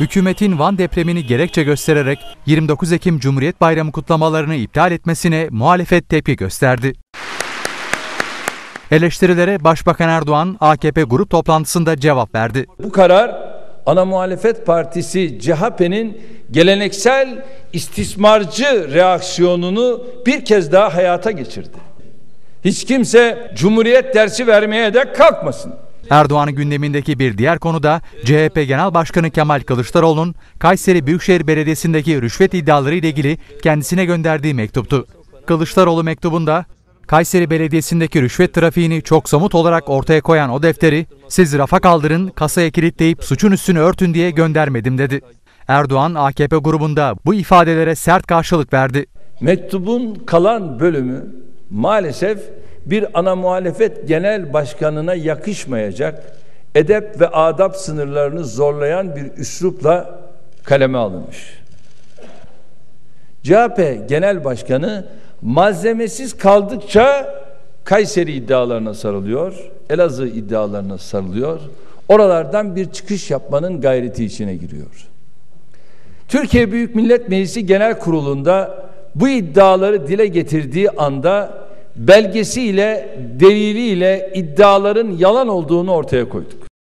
hükümetin Van depremini gerekçe göstererek 29 Ekim Cumhuriyet Bayramı kutlamalarını iptal etmesine muhalefet tepki gösterdi. Eleştirilere Başbakan Erdoğan AKP grup toplantısında cevap verdi. Bu karar ana muhalefet partisi CHP'nin geleneksel istismarcı reaksiyonunu bir kez daha hayata geçirdi. Hiç kimse cumhuriyet dersi vermeye de kalkmasın. Erdoğan'ın gündemindeki bir diğer konu da CHP Genel Başkanı Kemal Kılıçdaroğlu'nun Kayseri Büyükşehir Belediyesi'ndeki rüşvet iddiaları ile ilgili kendisine gönderdiği mektuptu. Kılıçdaroğlu mektubunda Kayseri Belediyesi'ndeki rüşvet trafiğini çok somut olarak ortaya koyan o defteri siz rafa kaldırın, kasaya kilitleyip suçun üstünü örtün diye göndermedim dedi. Erdoğan AKP grubunda bu ifadelere sert karşılık verdi. Mektubun kalan bölümü maalesef bir ana muhalefet genel başkanına yakışmayacak edep ve adap sınırlarını zorlayan bir üslupla kaleme alınmış. CHP Genel Başkanı malzemesiz kaldıkça Kayseri iddialarına sarılıyor, Elazığ iddialarına sarılıyor. Oralardan bir çıkış yapmanın gayreti içine giriyor. Türkiye Büyük Millet Meclisi Genel Kurulu'nda bu iddiaları dile getirdiği anda belgesiyle, deliliyle iddiaların yalan olduğunu ortaya koyduk.